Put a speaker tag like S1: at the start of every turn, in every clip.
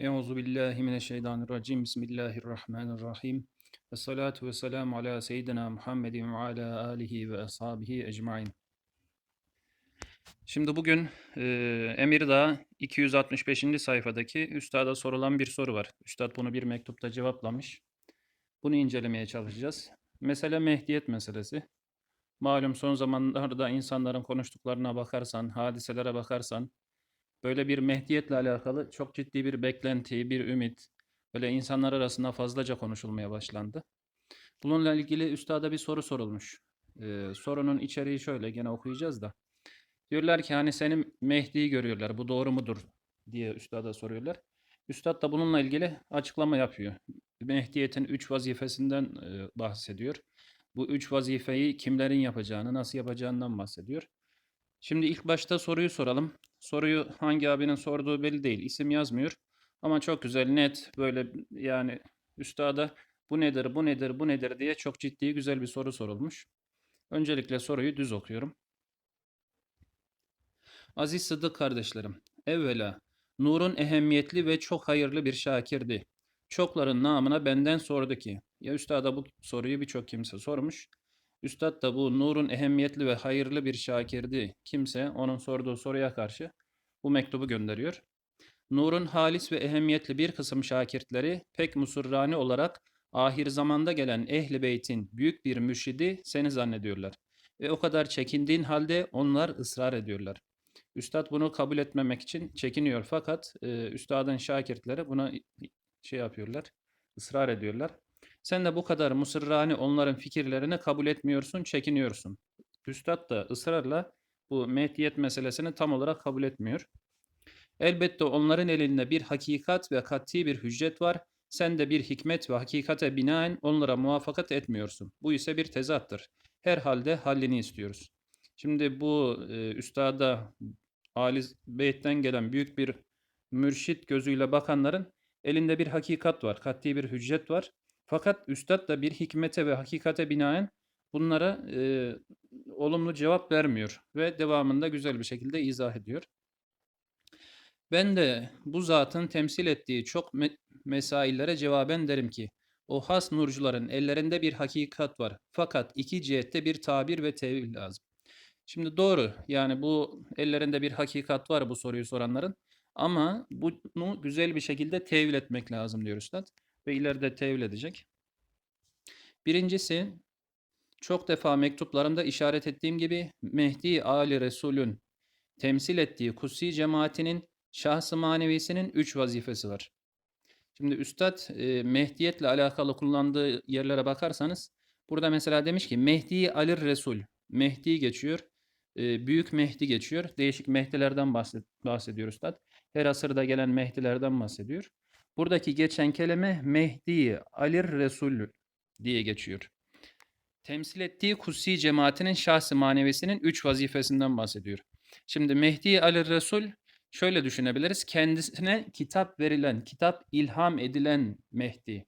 S1: Euzu billahi mineşşeytanirracim. Bismillahirrahmanirrahim. Ve salatu ve selamu ala seyyidina Muhammedin ve ala alihi ve ashabihi ecmain. Şimdi bugün e, Emirdağ 265. sayfadaki üstada sorulan bir soru var. Üstad bunu bir mektupta cevaplamış. Bunu incelemeye çalışacağız. Mesele Mehdiyet meselesi. Malum son zamanlarda insanların konuştuklarına bakarsan, hadiselere bakarsan, böyle bir Mehdiyetle alakalı çok ciddi bir beklenti, bir ümit, böyle insanlar arasında fazlaca konuşulmaya başlandı. Bununla ilgili üstada bir soru sorulmuş. Ee, sorunun içeriği şöyle, gene okuyacağız da. Diyorlar ki hani senin Mehdi'yi görüyorlar, bu doğru mudur diye üstada soruyorlar. Üstad da bununla ilgili açıklama yapıyor. Mehdiyet'in üç vazifesinden e, bahsediyor. Bu üç vazifeyi kimlerin yapacağını, nasıl yapacağından bahsediyor. Şimdi ilk başta soruyu soralım. Soruyu hangi abinin sorduğu belli değil. İsim yazmıyor. Ama çok güzel, net böyle yani üstada bu nedir, bu nedir, bu nedir diye çok ciddi güzel bir soru sorulmuş. Öncelikle soruyu düz okuyorum. Aziz Sıddık kardeşlerim, evvela Nur'un ehemmiyetli ve çok hayırlı bir şakirdi. Çokların namına benden sordu ki, ya üstada bu soruyu birçok kimse sormuş. Üstad da bu Nur'un ehemmiyetli ve hayırlı bir şakirdi. Kimse onun sorduğu soruya karşı bu mektubu gönderiyor. Nur'un halis ve ehemmiyetli bir kısım şakirtleri pek musurrani olarak ahir zamanda gelen ehli beytin büyük bir mürşidi seni zannediyorlar. Ve o kadar çekindiğin halde onlar ısrar ediyorlar. Üstad bunu kabul etmemek için çekiniyor fakat e, üstadın şakirtleri buna şey yapıyorlar, ısrar ediyorlar. Sen de bu kadar mısırrani onların fikirlerini kabul etmiyorsun, çekiniyorsun. Üstad da ısrarla bu mehdiyet meselesini tam olarak kabul etmiyor. Elbette onların elinde bir hakikat ve kat'i bir hüccet var. Sen de bir hikmet ve hakikate binaen onlara muvaffakat etmiyorsun. Bu ise bir tezattır. Herhalde hallini istiyoruz. Şimdi bu e, üstada Ali Beyt'ten gelen büyük bir mürşit gözüyle bakanların elinde bir hakikat var, kat'i bir hüccet var. Fakat üstad da bir hikmete ve hakikate binaen bunlara e, olumlu cevap vermiyor ve devamında güzel bir şekilde izah ediyor. Ben de bu zatın temsil ettiği çok me mesaillere cevaben derim ki, o has nurcuların ellerinde bir hakikat var. Fakat iki cihette bir tabir ve tevil lazım. Şimdi doğru yani bu ellerinde bir hakikat var bu soruyu soranların. Ama bunu güzel bir şekilde tevil etmek lazım diyor Üstad. Ve ileride tevil edecek. Birincisi çok defa mektuplarımda işaret ettiğim gibi Mehdi Ali Resul'ün temsil ettiği kutsi cemaatinin şahsı manevisinin üç vazifesi var. Şimdi Üstad e, Mehdiyetle alakalı kullandığı yerlere bakarsanız burada mesela demiş ki Mehdi Ali Resul. Mehdi geçiyor. E, büyük Mehdi geçiyor. Değişik Mehdilerden bahsed bahsediyor Üstad. Her asırda gelen Mehdilerden bahsediyor. Buradaki geçen kelime Mehdi Ali Resul diye geçiyor. Temsil ettiği kutsi cemaatinin şahsi manevisinin üç vazifesinden bahsediyor. Şimdi Mehdi Ali Resul şöyle düşünebiliriz. Kendisine kitap verilen, kitap ilham edilen Mehdi.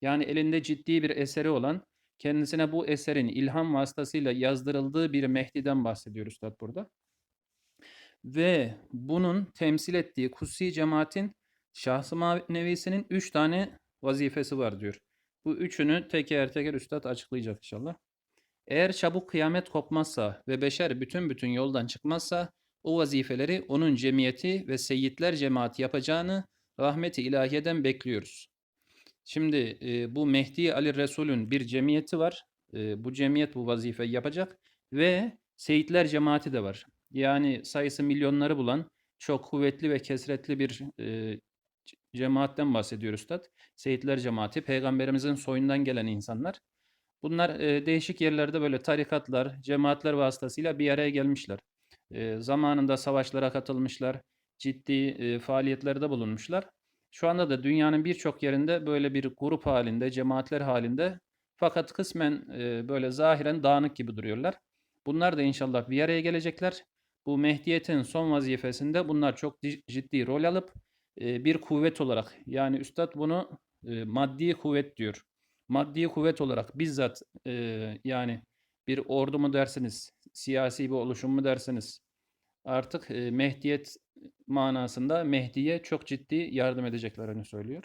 S1: Yani elinde ciddi bir eseri olan, kendisine bu eserin ilham vasıtasıyla yazdırıldığı bir Mehdi'den bahsediyor Üstad burada. Ve bunun temsil ettiği kutsi cemaatin şahsı manevisinin üç tane vazifesi var diyor. Bu üçünü teker teker üstad açıklayacak inşallah. Eğer çabuk kıyamet kopmazsa ve beşer bütün bütün yoldan çıkmazsa o vazifeleri onun cemiyeti ve seyitler cemaati yapacağını rahmeti ilahiyeden bekliyoruz. Şimdi e, bu Mehdi Ali Resul'ün bir cemiyeti var. E, bu cemiyet bu vazifeyi yapacak ve seyitler cemaati de var. Yani sayısı milyonları bulan çok kuvvetli ve kesretli bir e, cemaatten bahsediyor Üstad. Seyitler cemaati, peygamberimizin soyundan gelen insanlar. Bunlar e, değişik yerlerde böyle tarikatlar, cemaatler vasıtasıyla bir araya gelmişler. E, zamanında savaşlara katılmışlar, ciddi e, faaliyetlerde bulunmuşlar. Şu anda da dünyanın birçok yerinde böyle bir grup halinde, cemaatler halinde fakat kısmen e, böyle zahiren dağınık gibi duruyorlar. Bunlar da inşallah bir araya gelecekler. Bu Mehdiyet'in son vazifesinde bunlar çok ciddi rol alıp bir kuvvet olarak yani üstad bunu maddi kuvvet diyor. Maddi kuvvet olarak bizzat yani bir ordu mu dersiniz, siyasi bir oluşum mu dersiniz, artık Mehdiyet manasında Mehdi'ye çok ciddi yardım edeceklerini söylüyor.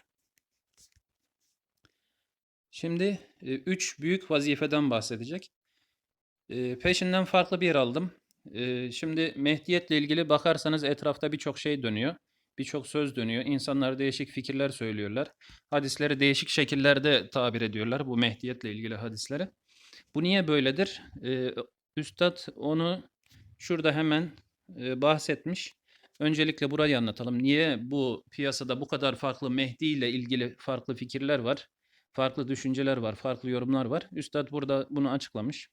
S1: Şimdi üç büyük vazifeden bahsedecek. Peşinden farklı bir yer aldım. Şimdi Mehdiyetle ilgili bakarsanız etrafta birçok şey dönüyor. Birçok söz dönüyor. İnsanlar değişik fikirler söylüyorlar. Hadisleri değişik şekillerde tabir ediyorlar bu Mehdiyetle ilgili hadisleri. Bu niye böyledir? E, Üstad onu şurada hemen e, bahsetmiş. Öncelikle burayı anlatalım. Niye bu piyasada bu kadar farklı Mehdi ile ilgili farklı fikirler var? Farklı düşünceler var, farklı yorumlar var. Üstad burada bunu açıklamış.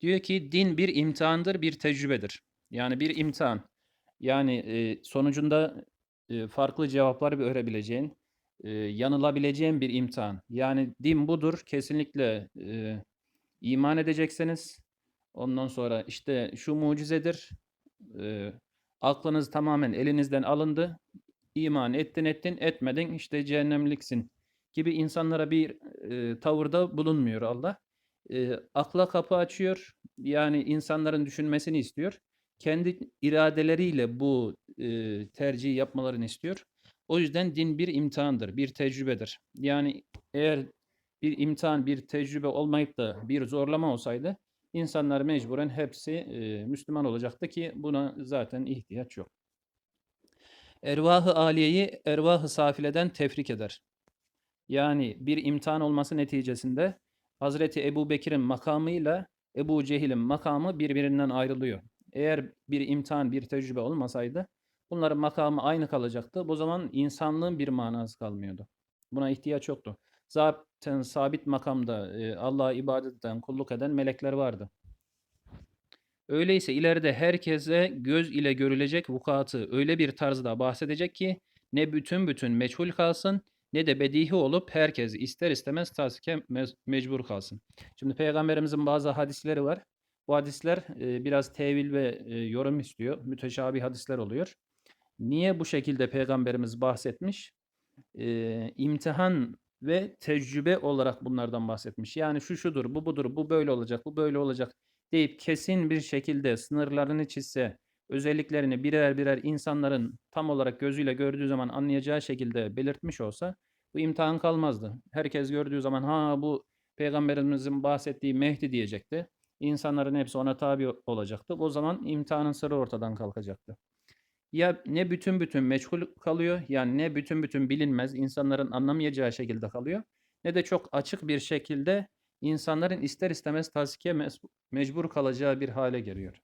S1: Diyor ki din bir imtihandır, bir tecrübedir. Yani bir imtihan. Yani e, sonucunda farklı cevaplar verebileceğin, e, yanılabileceğin bir imtihan. Yani din budur. Kesinlikle iman edeceksiniz. Ondan sonra işte şu mucizedir. Aklınız tamamen elinizden alındı. İman ettin ettin etmedin işte cehennemliksin gibi insanlara bir tavırda bulunmuyor Allah. Akla kapı açıyor. Yani insanların düşünmesini istiyor. Kendi iradeleriyle bu e, tercihi yapmalarını istiyor. O yüzden din bir imtihandır, bir tecrübedir. Yani eğer bir imtihan, bir tecrübe olmayıp da bir zorlama olsaydı insanlar mecburen hepsi e, Müslüman olacaktı ki buna zaten ihtiyaç yok. Ervahı aliyeyi ervahı safileden tefrik eder. Yani bir imtihan olması neticesinde Hazreti Ebu Bekir'in makamıyla Ebu Cehil'in makamı birbirinden ayrılıyor. Eğer bir imtihan, bir tecrübe olmasaydı bunların makamı aynı kalacaktı. Bu zaman insanlığın bir manası kalmıyordu. Buna ihtiyaç yoktu. Zaten sabit makamda e, Allah'a ibadet eden, kulluk eden melekler vardı. Öyleyse ileride herkese göz ile görülecek vukuatı öyle bir tarzda bahsedecek ki ne bütün bütün meçhul kalsın ne de bedihi olup herkes ister istemez tasdike mecbur kalsın. Şimdi Peygamberimizin bazı hadisleri var. Bu hadisler e, biraz tevil ve e, yorum istiyor. Müteşabih hadisler oluyor. Niye bu şekilde Peygamberimiz bahsetmiş? E, imtihan ve tecrübe olarak bunlardan bahsetmiş. Yani şu şudur, bu budur, bu böyle olacak, bu böyle olacak deyip kesin bir şekilde sınırlarını çizse, özelliklerini birer birer insanların tam olarak gözüyle gördüğü zaman anlayacağı şekilde belirtmiş olsa bu imtihan kalmazdı. Herkes gördüğü zaman ha bu peygamberimizin bahsettiği Mehdi diyecekti. İnsanların hepsi ona tabi olacaktı. O zaman imtihanın sırrı ortadan kalkacaktı. Ya ne bütün bütün meçhul kalıyor yani ne bütün bütün bilinmez insanların anlamayacağı şekilde kalıyor ne de çok açık bir şekilde insanların ister istemez tasdike mecbur kalacağı bir hale geliyor.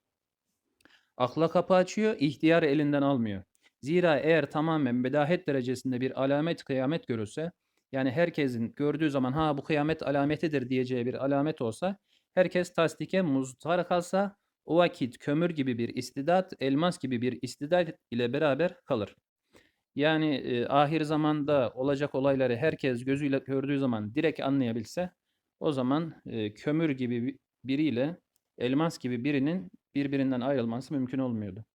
S1: Akla kapı açıyor, ihtiyarı elinden almıyor. Zira eğer tamamen bedahet derecesinde bir alamet kıyamet görülse, yani herkesin gördüğü zaman ha bu kıyamet alametidir diyeceği bir alamet olsa, herkes tasdike muztar kalsa, o vakit kömür gibi bir istidat, elmas gibi bir istidat ile beraber kalır. Yani e, ahir zamanda olacak olayları herkes gözüyle gördüğü zaman direkt anlayabilse, o zaman e, kömür gibi biriyle elmas gibi birinin birbirinden ayrılması mümkün olmuyordu.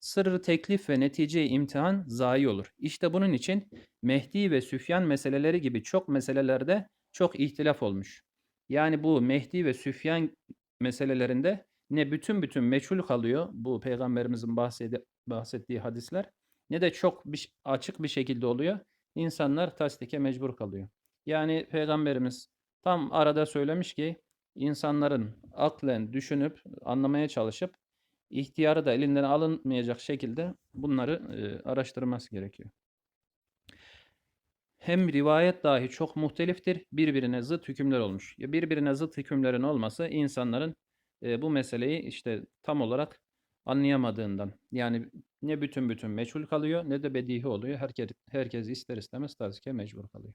S1: Sırrı teklif ve netice imtihan zayi olur. İşte bunun için Mehdi ve Süfyan meseleleri gibi çok meselelerde çok ihtilaf olmuş. Yani bu Mehdi ve Süfyan meselelerinde ne bütün bütün meçhul kalıyor bu peygamberimizin bahsedi, bahsettiği hadisler ne de çok bir, açık bir şekilde oluyor. İnsanlar tasdike mecbur kalıyor. Yani peygamberimiz tam arada söylemiş ki insanların aklen düşünüp anlamaya çalışıp ihtiyarı da elinden alınmayacak şekilde bunları e, araştırması gerekiyor. Hem rivayet dahi çok muhteliftir, birbirine zıt hükümler olmuş. Ya birbirine zıt hükümlerin olması insanların e, bu meseleyi işte tam olarak anlayamadığından. Yani ne bütün bütün meçhul kalıyor ne de bedihi oluyor. Herkes, herkes ister istemez tazike mecbur kalıyor.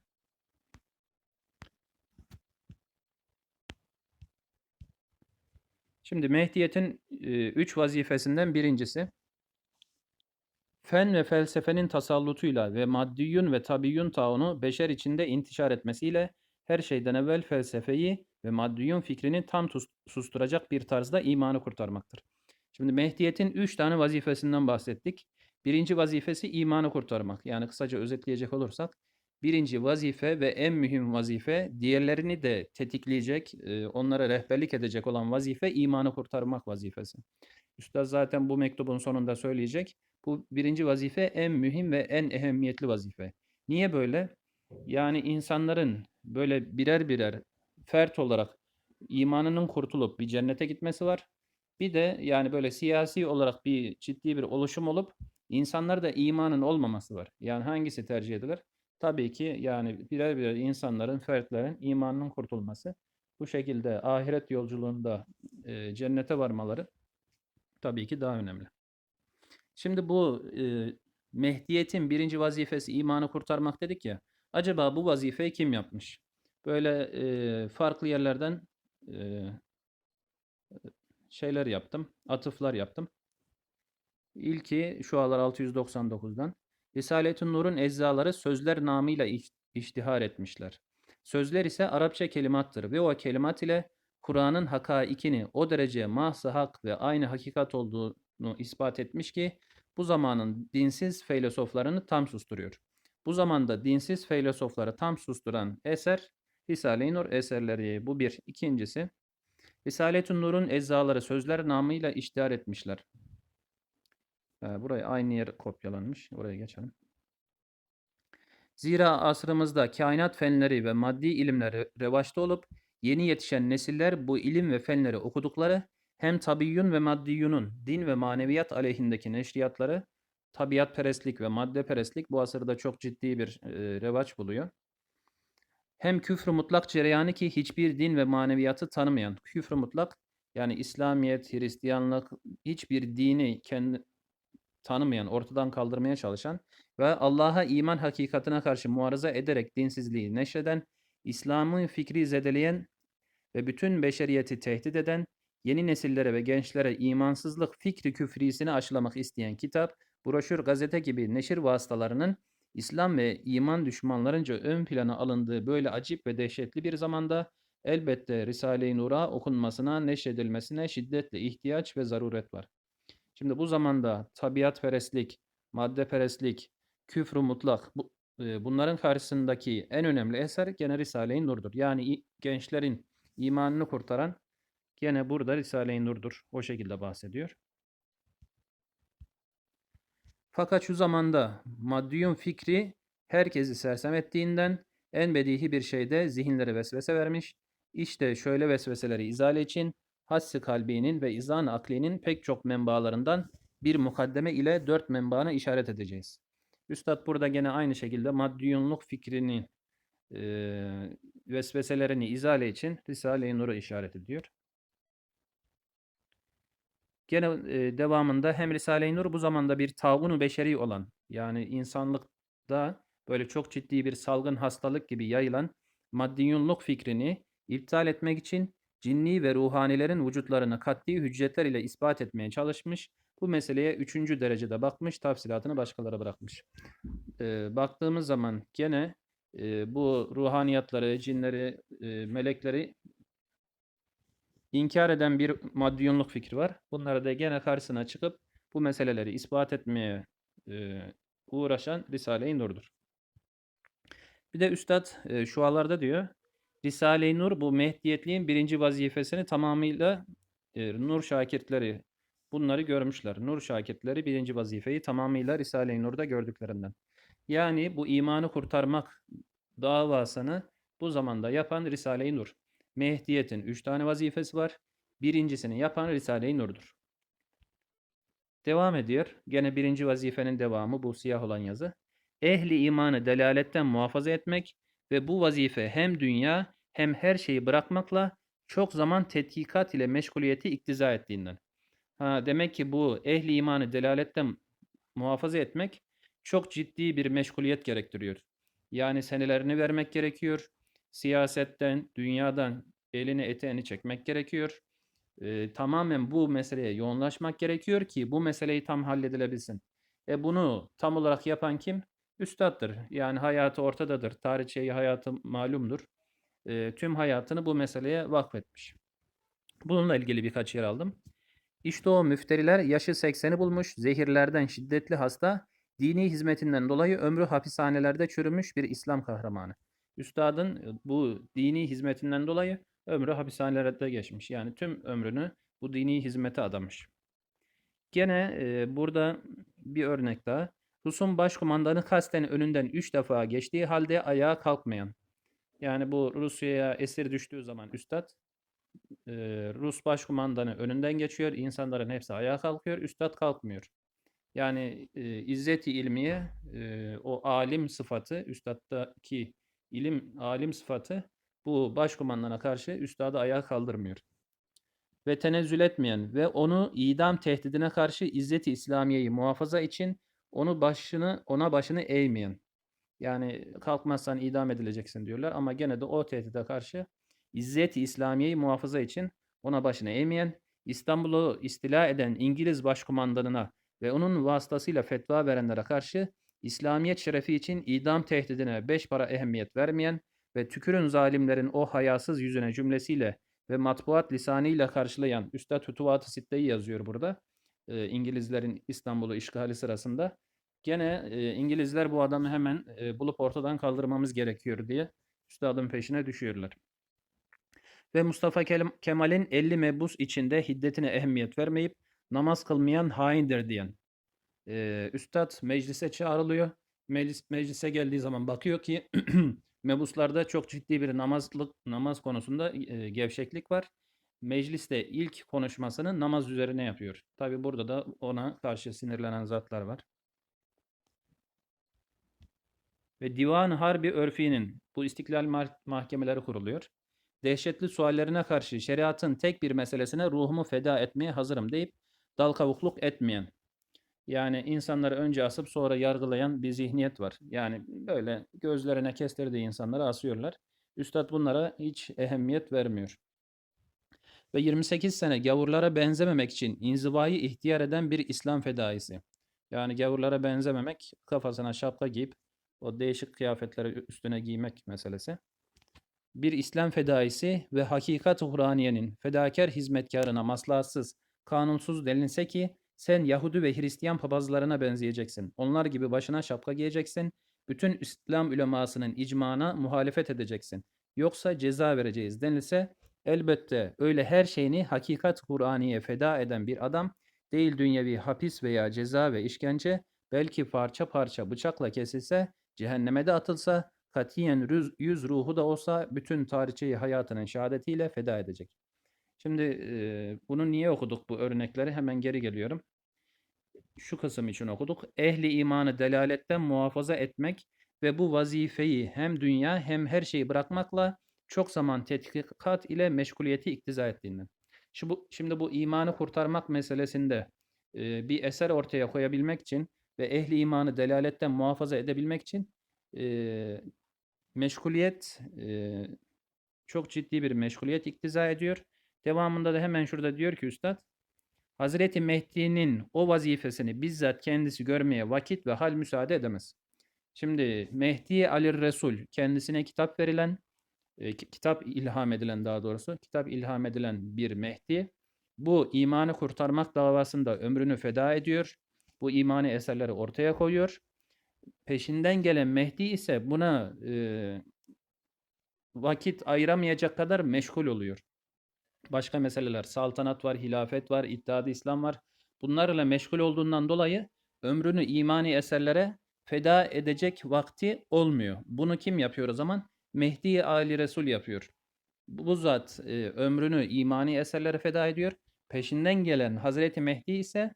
S1: Şimdi Mehdiyet'in e, üç vazifesinden birincisi fen ve felsefenin tasallutuyla ve maddiyun ve tabiyyun taunu beşer içinde intişar etmesiyle her şeyden evvel felsefeyi ve maddiyun fikrini tam susturacak bir tarzda imanı kurtarmaktır. Şimdi Mehdiyet'in üç tane vazifesinden bahsettik. Birinci vazifesi imanı kurtarmak. Yani kısaca özetleyecek olursak birinci vazife ve en mühim vazife diğerlerini de tetikleyecek, onlara rehberlik edecek olan vazife imanı kurtarmak vazifesi. Üstad zaten bu mektubun sonunda söyleyecek. Bu birinci vazife en mühim ve en ehemmiyetli vazife. Niye böyle? Yani insanların böyle birer birer fert olarak imanının kurtulup bir cennete gitmesi var. Bir de yani böyle siyasi olarak bir ciddi bir oluşum olup insanlar da imanın olmaması var. Yani hangisi tercih edilir? Tabii ki yani birer birer insanların, fertlerin imanının kurtulması. Bu şekilde ahiret yolculuğunda e, cennete varmaları tabii ki daha önemli. Şimdi bu e, Mehdiyet'in birinci vazifesi imanı kurtarmak dedik ya. Acaba bu vazifeyi kim yapmış? Böyle e, farklı yerlerden e, şeyler yaptım, atıflar yaptım. İlki şu aralar 699'dan. Risaletün Nur'un eczaları sözler namıyla iş- iştihar etmişler. Sözler ise Arapça kelimattır ve o kelimat ile Kur'an'ın hakaikini o derece mahzı hak ve aynı hakikat olduğunu ispat etmiş ki bu zamanın dinsiz filozoflarını tam susturuyor. Bu zamanda dinsiz filozofları tam susturan eser Risale-i Nur eserleri bu bir. İkincisi Risaletün Nur'un eczaları sözler namıyla iştihar etmişler. Ee, Buraya aynı yer kopyalanmış. Oraya geçelim. Zira asrımızda kainat fenleri ve maddi ilimler re- revaçta olup yeni yetişen nesiller bu ilim ve fenleri okudukları hem tabiyyun ve maddiyunun din ve maneviyat aleyhindeki neşriyatları tabiatperestlik ve maddeperestlik bu asırda çok ciddi bir e, revaç buluyor. Hem küfrü mutlak cereyanı ki hiçbir din ve maneviyatı tanımayan küfrü mutlak yani İslamiyet, Hristiyanlık hiçbir dini kendi tanımayan, ortadan kaldırmaya çalışan ve Allah'a iman hakikatine karşı muarıza ederek dinsizliği neşreden, İslam'ı fikri zedeleyen ve bütün beşeriyeti tehdit eden, yeni nesillere ve gençlere imansızlık fikri küfrisini aşılamak isteyen kitap, broşür, gazete gibi neşir vasıtalarının İslam ve iman düşmanlarınca ön plana alındığı böyle acip ve dehşetli bir zamanda elbette Risale-i Nur'a okunmasına, neşredilmesine şiddetle ihtiyaç ve zaruret var. Şimdi bu zamanda tabiatperestlik, maddeperestlik, küfrü mutlak bu, e, bunların karşısındaki en önemli eser gene Risale-i Nur'dur. Yani gençlerin imanını kurtaran gene burada Risale-i Nur'dur. O şekilde bahsediyor. Fakat şu zamanda maddiyun fikri herkesi sersem ettiğinden en bedihi bir şeyde zihinlere vesvese vermiş. İşte şöyle vesveseleri izale için hassi kalbinin ve izan aklinin pek çok menbaalarından bir mukaddeme ile dört menbaana işaret edeceğiz. Üstad burada gene aynı şekilde maddiyunluk fikrinin eee, vesveselerini izale için Risale-i Nur'u işaret ediyor. Gene e, devamında hem Risale-i Nur bu zamanda bir tavunu beşeri olan yani insanlıkta böyle çok ciddi bir salgın hastalık gibi yayılan maddiyunluk fikrini iptal etmek için cinni ve ruhanilerin vücutlarını katli hüccetler ile ispat etmeye çalışmış. Bu meseleye üçüncü derecede bakmış, tafsilatını başkalara bırakmış. E, baktığımız zaman gene e, bu ruhaniyatları, cinleri, e, melekleri inkar eden bir maddiyunluk fikri var. Bunları da gene karşısına çıkıp bu meseleleri ispat etmeye e, uğraşan Risale-i Nur'dur. Bir de Üstad e, şualarda diyor, Risale-i Nur bu mehdiyetliğin birinci vazifesini tamamıyla e, Nur şakirtleri bunları görmüşler. Nur şakirtleri birinci vazifeyi tamamıyla Risale-i Nur'da gördüklerinden. Yani bu imanı kurtarmak davasını bu zamanda yapan Risale-i Nur. Mehdiyet'in üç tane vazifesi var. Birincisini yapan Risale-i Nur'dur. Devam ediyor. Gene birinci vazifenin devamı bu siyah olan yazı. Ehli imanı delaletten muhafaza etmek ve bu vazife hem dünya hem her şeyi bırakmakla çok zaman tetkikat ile meşguliyeti iktiza ettiğinden. Ha, demek ki bu ehli imanı delaletten muhafaza etmek çok ciddi bir meşguliyet gerektiriyor. Yani senelerini vermek gerekiyor. Siyasetten, dünyadan elini eteğini çekmek gerekiyor. Ee, tamamen bu meseleye yoğunlaşmak gerekiyor ki bu meseleyi tam halledilebilsin. E bunu tam olarak yapan kim? Üstattır. Yani hayatı ortadadır. Tarih şeyi hayatı malumdur. E, tüm hayatını bu meseleye vakfetmiş. Bununla ilgili birkaç yer aldım. İşte o müfteriler yaşı 80'i bulmuş, zehirlerden şiddetli hasta, dini hizmetinden dolayı ömrü hapishanelerde çürümüş bir İslam kahramanı. Üstadın e, bu dini hizmetinden dolayı ömrü hapishanelerde geçmiş. Yani tüm ömrünü bu dini hizmete adamış. Gene e, burada bir örnek daha. Rus'un başkumandanı kasten önünden 3 defa geçtiği halde ayağa kalkmayan. Yani bu Rusya'ya esir düştüğü zaman Üstad e, Rus başkumandanı önünden geçiyor. insanların hepsi ayağa kalkıyor. Üstad kalkmıyor. Yani e, izzeti ilmiye e, o alim sıfatı, üstaddaki ilim alim sıfatı bu başkumandana karşı üstadı ayağa kaldırmıyor. Ve tenezzül etmeyen ve onu idam tehdidine karşı izzeti İslamiye'yi muhafaza için onu başını ona başını eğmeyen. Yani kalkmazsan idam edileceksin diyorlar ama gene de o tehdide karşı izzeti İslamiye'yi muhafaza için ona başını eğmeyen, İstanbul'u istila eden İngiliz başkumandanına ve onun vasıtasıyla fetva verenlere karşı İslamiyet şerefi için idam tehdidine beş para ehemmiyet vermeyen ve tükürün zalimlerin o hayasız yüzüne cümlesiyle ve matbuat lisanıyla karşılayan Üstad Hutuvat-ı Sitte'yi yazıyor burada. E, İngilizlerin İstanbul'u işgali sırasında. Gene e, İngilizler bu adamı hemen e, bulup ortadan kaldırmamız gerekiyor diye Üstadın peşine düşüyorlar. Ve Mustafa Kemal'in 50 mebus içinde hiddetine ehemmiyet vermeyip namaz kılmayan haindir diyen. Ee, Üstad meclise çağrılıyor. Meclis, meclise geldiği zaman bakıyor ki mebuslarda çok ciddi bir namazlık namaz konusunda e, gevşeklik var. Mecliste ilk konuşmasını namaz üzerine yapıyor. Tabi burada da ona karşı sinirlenen zatlar var. Ve Divan Harbi Örfi'nin bu istiklal mahkemeleri kuruluyor. Dehşetli suallerine karşı şeriatın tek bir meselesine ruhumu feda etmeye hazırım deyip dal kavukluk etmeyen, yani insanları önce asıp sonra yargılayan bir zihniyet var. Yani böyle gözlerine kestirdiği insanları asıyorlar. Üstad bunlara hiç ehemmiyet vermiyor. Ve 28 sene gavurlara benzememek için inzivayı ihtiyar eden bir İslam fedaisi. Yani gavurlara benzememek, kafasına şapka giyip o değişik kıyafetleri üstüne giymek meselesi. Bir İslam fedaisi ve hakikat uhraniyenin fedakar hizmetkarına maslahatsız, kanunsuz delinse ki sen Yahudi ve Hristiyan papazlarına benzeyeceksin. Onlar gibi başına şapka giyeceksin. Bütün İslam ülemasının icmana muhalefet edeceksin. Yoksa ceza vereceğiz denilse elbette öyle her şeyini hakikat Kur'aniye feda eden bir adam değil dünyevi hapis veya ceza ve işkence belki parça parça bıçakla kesilse cehenneme de atılsa katiyen yüz ruhu da olsa bütün tarihçeyi hayatının şehadetiyle feda edecek. Şimdi bunu niye okuduk bu örnekleri? Hemen geri geliyorum. Şu kısım için okuduk. Ehli imanı delaletten muhafaza etmek ve bu vazifeyi hem dünya hem her şeyi bırakmakla çok zaman tetkikat ile meşguliyeti iktiza ettiğinden. Şimdi bu, şimdi bu imanı kurtarmak meselesinde bir eser ortaya koyabilmek için ve ehli imanı delaletten muhafaza edebilmek için e, meşguliyet çok ciddi bir meşguliyet iktiza ediyor. Devamında da hemen şurada diyor ki Üstad, Hazreti Mehdi'nin o vazifesini bizzat kendisi görmeye vakit ve hal müsaade edemez. Şimdi Mehdi Ali Resul kendisine kitap verilen, e, kitap ilham edilen daha doğrusu, kitap ilham edilen bir Mehdi, bu imanı kurtarmak davasında ömrünü feda ediyor. Bu imani eserleri ortaya koyuyor. Peşinden gelen Mehdi ise buna e, vakit ayıramayacak kadar meşgul oluyor başka meseleler, saltanat var, hilafet var, iddiadı İslam var. Bunlarla meşgul olduğundan dolayı ömrünü imani eserlere feda edecek vakti olmuyor. Bunu kim yapıyor o zaman? Mehdi Ali Resul yapıyor. Bu zat e, ömrünü imani eserlere feda ediyor. Peşinden gelen Hazreti Mehdi ise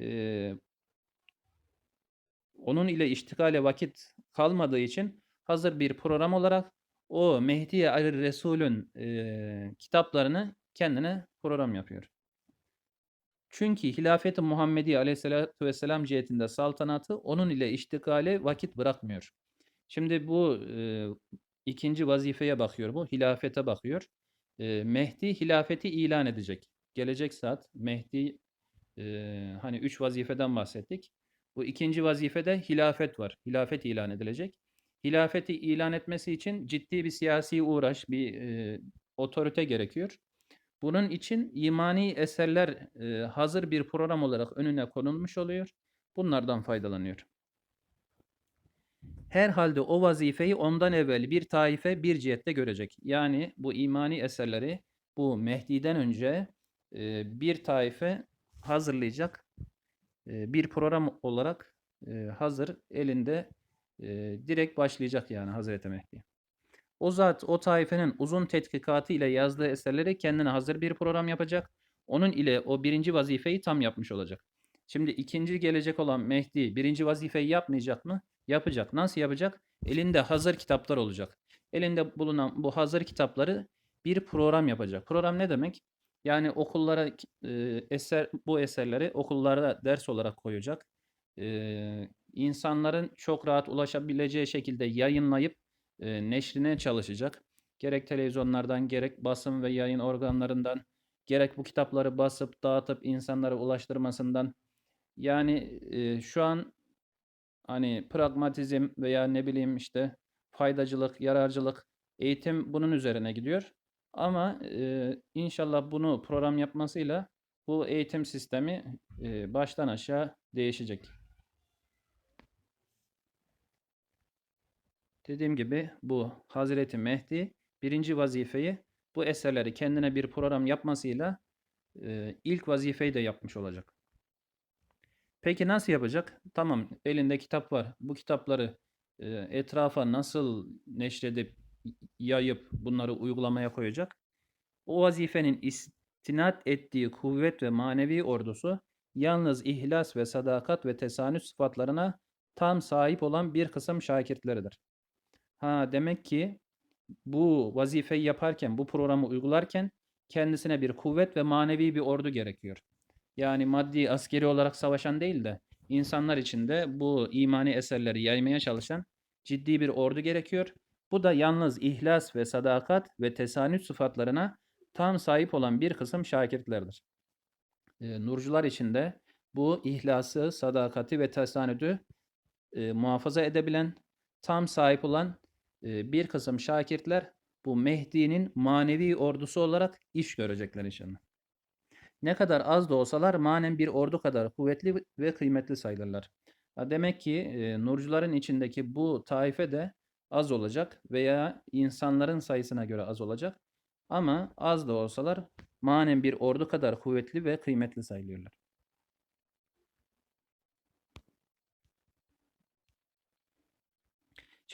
S1: e, onun ile iştikale vakit kalmadığı için hazır bir program olarak o Mehdi Ali Resul'ün e, kitaplarını kendine program yapıyor. Çünkü hilafeti Muhammedi aleyhissalatü vesselam cihetinde saltanatı onun ile iştikale vakit bırakmıyor. Şimdi bu e, ikinci vazifeye bakıyor bu. Hilafete bakıyor. E, Mehdi hilafeti ilan edecek. Gelecek saat Mehdi e, hani üç vazifeden bahsettik. Bu ikinci vazifede hilafet var. Hilafet ilan edilecek. Hilafeti ilan etmesi için ciddi bir siyasi uğraş, bir e, otorite gerekiyor. Bunun için imani eserler e, hazır bir program olarak önüne konulmuş oluyor. Bunlardan faydalanıyor. Herhalde o vazifeyi ondan evvel bir taife bir cihette görecek. Yani bu imani eserleri bu Mehdi'den önce e, bir taife hazırlayacak. e, bir program olarak e, hazır elinde e, direkt başlayacak yani Hazreti Mehdi. O zat o taifenin uzun tetkikatı ile yazdığı eserleri kendine hazır bir program yapacak. Onun ile o birinci vazifeyi tam yapmış olacak. Şimdi ikinci gelecek olan Mehdi birinci vazifeyi yapmayacak mı? Yapacak. Nasıl yapacak? Elinde hazır kitaplar olacak. Elinde bulunan bu hazır kitapları bir program yapacak. Program ne demek? Yani okullara e, eser bu eserleri okullara ders olarak koyacak. E, insanların çok rahat ulaşabileceği şekilde yayınlayıp e, neşrine çalışacak. Gerek televizyonlardan, gerek basın ve yayın organlarından, gerek bu kitapları basıp dağıtıp insanlara ulaştırmasından. Yani e, şu an hani pragmatizm veya ne bileyim işte faydacılık, yararcılık, eğitim bunun üzerine gidiyor. Ama e, inşallah bunu program yapmasıyla bu eğitim sistemi e, baştan aşağı değişecek. Dediğim gibi bu Hazreti Mehdi birinci vazifeyi bu eserleri kendine bir program yapmasıyla e, ilk vazifeyi de yapmış olacak. Peki nasıl yapacak? Tamam elinde kitap var. Bu kitapları e, etrafa nasıl neşredip yayıp bunları uygulamaya koyacak? O vazifenin istinat ettiği kuvvet ve manevi ordusu yalnız ihlas ve sadakat ve tesanüt sıfatlarına tam sahip olan bir kısım şakirtleridir. Ha demek ki bu vazifeyi yaparken, bu programı uygularken kendisine bir kuvvet ve manevi bir ordu gerekiyor. Yani maddi, askeri olarak savaşan değil de insanlar içinde bu imani eserleri yaymaya çalışan ciddi bir ordu gerekiyor. Bu da yalnız ihlas ve sadakat ve tesanüt sıfatlarına tam sahip olan bir kısım şakirtlerdir. E, nurcular içinde bu ihlası, sadakati ve tesanüdü e, muhafaza edebilen, tam sahip olan bir kısım şakirtler bu Mehdi'nin manevi ordusu olarak iş görecekler inşallah. Ne kadar az da olsalar manen bir ordu kadar kuvvetli ve kıymetli sayılırlar. Demek ki e, nurcuların içindeki bu taife de az olacak veya insanların sayısına göre az olacak. Ama az da olsalar manen bir ordu kadar kuvvetli ve kıymetli sayılıyorlar.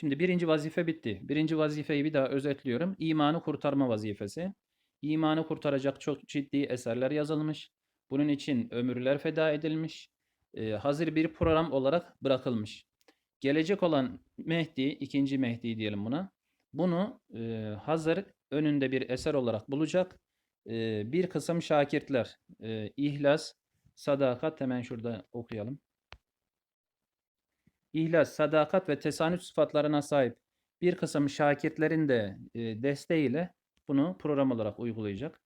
S1: Şimdi birinci vazife bitti. Birinci vazifeyi bir daha özetliyorum. İmanı kurtarma vazifesi. İmanı kurtaracak çok ciddi eserler yazılmış. Bunun için ömürler feda edilmiş. Ee, hazır bir program olarak bırakılmış. Gelecek olan Mehdi, ikinci Mehdi diyelim buna. Bunu e, hazır önünde bir eser olarak bulacak. E, bir kısım şakirtler, e, ihlas, sadakat hemen şurada okuyalım. İhlas, sadakat ve tesanüt sıfatlarına sahip bir kısım şakirtlerin de e, desteğiyle bunu program olarak uygulayacak.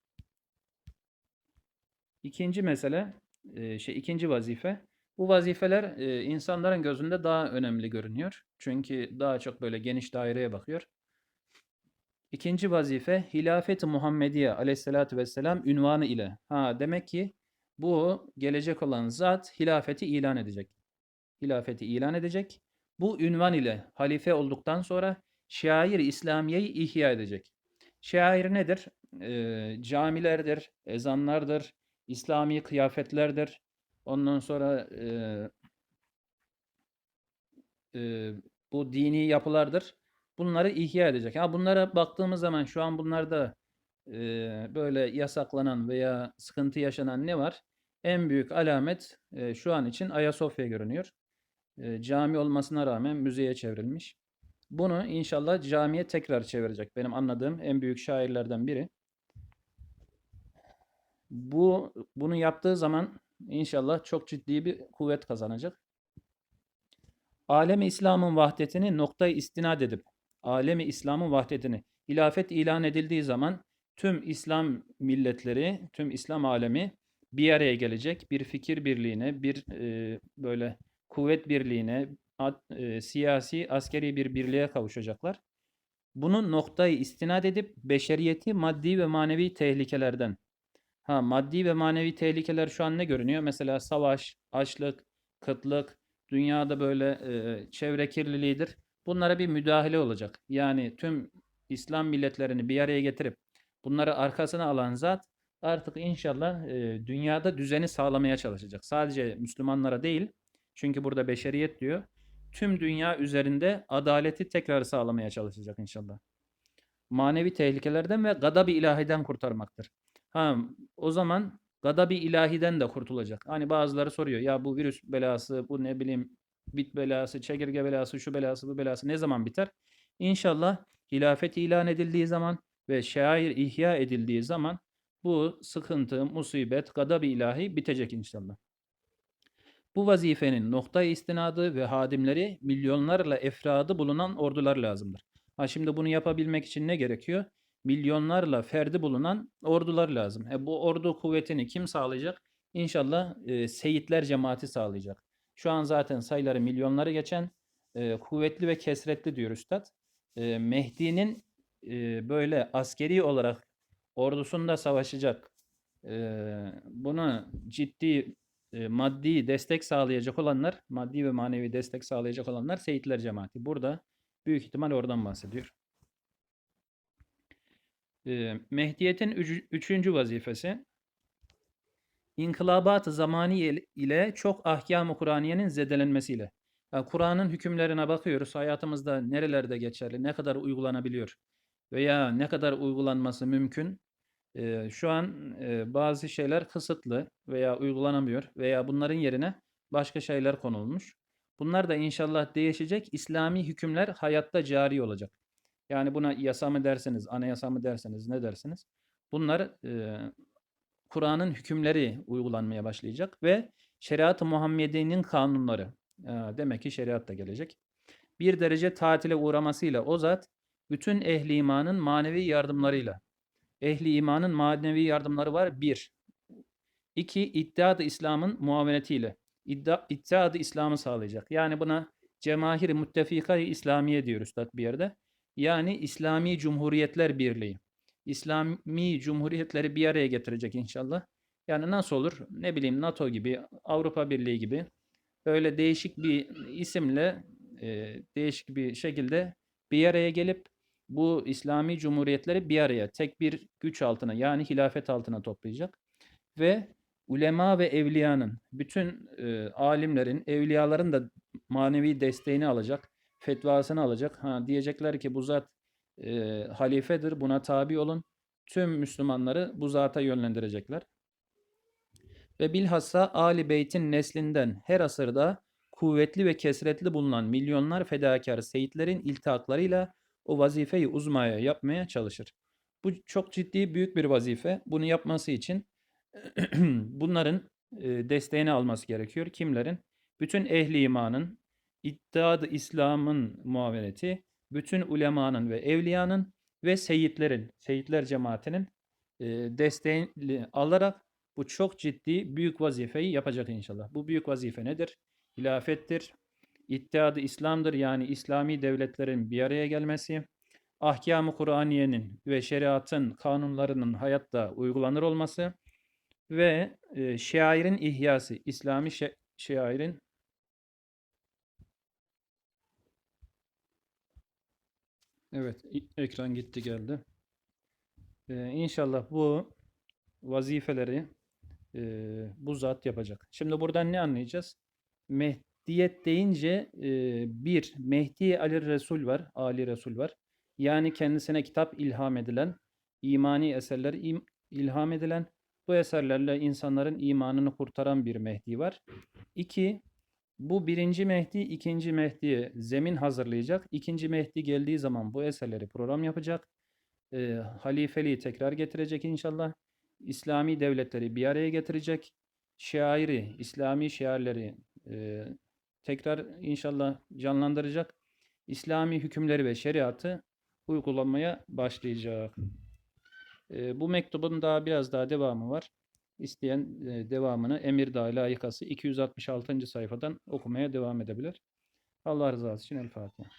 S1: İkinci mesele, e, şey ikinci vazife. Bu vazifeler e, insanların gözünde daha önemli görünüyor. Çünkü daha çok böyle geniş daireye bakıyor. İkinci vazife Hilafet-i Muhammediye aleyhissalatü vesselam ünvanı ile. Ha demek ki bu gelecek olan zat hilafeti ilan edecek. Hilafeti ilan edecek. Bu ünvan ile halife olduktan sonra şair İslamiye'yi ihya edecek. Şair nedir? E, camilerdir, ezanlardır, İslami kıyafetlerdir. Ondan sonra e, e, bu dini yapılardır. Bunları ihya edecek. Ha bunlara baktığımız zaman şu an bunlarda e, böyle yasaklanan veya sıkıntı yaşanan ne var? En büyük alamet e, şu an için Ayasofya görünüyor. E, cami olmasına rağmen müzeye çevrilmiş. Bunu inşallah camiye tekrar çevirecek. Benim anladığım en büyük şairlerden biri. Bu bunu yaptığı zaman inşallah çok ciddi bir kuvvet kazanacak. Alemi İslam'ın vahdetini noktayı istinad edip alemi İslam'ın vahdetini hilafet ilan edildiği zaman tüm İslam milletleri, tüm İslam alemi bir araya gelecek. Bir fikir birliğine, bir e, böyle kuvvet birliğine, e, siyasi, askeri bir birliğe kavuşacaklar. Bunu noktayı istinad edip beşeriyeti maddi ve manevi tehlikelerden. Ha maddi ve manevi tehlikeler şu an ne görünüyor? Mesela savaş, açlık, kıtlık, dünyada böyle e, çevre kirliliğidir. Bunlara bir müdahale olacak. Yani tüm İslam milletlerini bir araya getirip bunları arkasına alan zat artık inşallah e, dünyada düzeni sağlamaya çalışacak. Sadece Müslümanlara değil. Çünkü burada beşeriyet diyor. Tüm dünya üzerinde adaleti tekrar sağlamaya çalışacak inşallah. Manevi tehlikelerden ve gadab-ı ilahiden kurtarmaktır. Ha, o zaman gadab-ı ilahiden de kurtulacak. Hani bazıları soruyor ya bu virüs belası, bu ne bileyim bit belası, çekirge belası, şu belası, bu belası ne zaman biter? İnşallah hilafet ilan edildiği zaman ve şair ihya edildiği zaman bu sıkıntı, musibet, gadab-ı ilahi bitecek inşallah. Bu vazifenin nokta istinadı ve hadimleri milyonlarla efradı bulunan ordular lazımdır. Ha şimdi bunu yapabilmek için ne gerekiyor? Milyonlarla ferdi bulunan ordular lazım. E bu ordu kuvvetini kim sağlayacak? İnşallah e, seyitler cemaati sağlayacak. Şu an zaten sayıları milyonları geçen e, kuvvetli ve kesretli diyor Üstad. E, Mehdi'nin e, böyle askeri olarak ordusunda savaşacak, e, buna ciddi e, maddi destek sağlayacak olanlar, maddi ve manevi destek sağlayacak olanlar Seyitler Cemaati. Burada büyük ihtimal oradan bahsediyor. E, Mehdiyet'in üçüncü vazifesi, İnkılabat-ı zamani ile çok ahkam-ı Kur'aniyenin zedelenmesiyle. Yani Kur'an'ın hükümlerine bakıyoruz. Hayatımızda nerelerde geçerli, ne kadar uygulanabiliyor veya ne kadar uygulanması mümkün. Ee, şu an e, bazı şeyler kısıtlı veya uygulanamıyor veya bunların yerine başka şeyler konulmuş. Bunlar da inşallah değişecek. İslami hükümler hayatta cari olacak. Yani buna yasa mı derseniz, anayasa mı derseniz, ne dersiniz? Bunlar e, Kur'an'ın hükümleri uygulanmaya başlayacak ve şeriat-ı Muhammediye'nin kanunları, e, demek ki şeriat da gelecek. Bir derece tatile uğramasıyla o zat bütün ehli imanın manevi yardımlarıyla ehli imanın manevi yardımları var. Bir. İki, iddia İslam'ın muavenetiyle. İddia, iddia İslam'ı sağlayacak. Yani buna cemahir müttefika İslamiye diyor Üstad bir yerde. Yani İslami Cumhuriyetler Birliği. İslami Cumhuriyetleri bir araya getirecek inşallah. Yani nasıl olur? Ne bileyim NATO gibi, Avrupa Birliği gibi böyle değişik bir isimle e, değişik bir şekilde bir araya gelip bu İslami cumhuriyetleri bir araya tek bir güç altına yani hilafet altına toplayacak ve ulema ve evliyanın bütün e, alimlerin, evliyaların da manevi desteğini alacak, fetvasını alacak. Ha diyecekler ki bu zat e, halifedir, buna tabi olun. Tüm Müslümanları bu zata yönlendirecekler. Ve bilhassa Ali Beyt'in neslinden her asırda kuvvetli ve kesretli bulunan milyonlar fedakar seyitlerin iltihaklarıyla o vazifeyi uzmaya yapmaya çalışır. Bu çok ciddi büyük bir vazife. Bunu yapması için bunların e, desteğini alması gerekiyor. Kimlerin? Bütün ehli imanın, iddiadı İslam'ın muaveneti, bütün ulemanın ve evliyanın ve seyitlerin, seyitler cemaatinin e, desteğini alarak bu çok ciddi büyük vazifeyi yapacak inşallah. Bu büyük vazife nedir? Hilafettir, İttihadı İslam'dır yani İslami devletlerin bir araya gelmesi, ahkam-ı Kur'aniyenin ve şeriatın kanunlarının hayatta uygulanır olması ve e, şairin ihyası, İslami şe- şairin Evet, ekran gitti geldi. Ee, inşallah bu vazifeleri e, bu zat yapacak. Şimdi buradan ne anlayacağız? Meh Diyet deyince e, bir Mehdi Ali Resul var, Ali Resul var. Yani kendisine kitap ilham edilen, imani eserler im, ilham edilen, bu eserlerle insanların imanını kurtaran bir Mehdi var. İki, bu birinci Mehdi ikinci Mehdi'ye zemin hazırlayacak. İkinci Mehdi geldiği zaman bu eserleri program yapacak. E, halifeliği tekrar getirecek inşallah. İslami devletleri bir araya getirecek. Şairi, İslami şiarleri e, tekrar inşallah canlandıracak. İslami hükümleri ve şeriatı uygulamaya başlayacak. E, bu mektubun daha biraz daha devamı var. İsteyen e, devamını Emirdağ layıkası 266. sayfadan okumaya devam edebilir. Allah rızası için El Fatiha.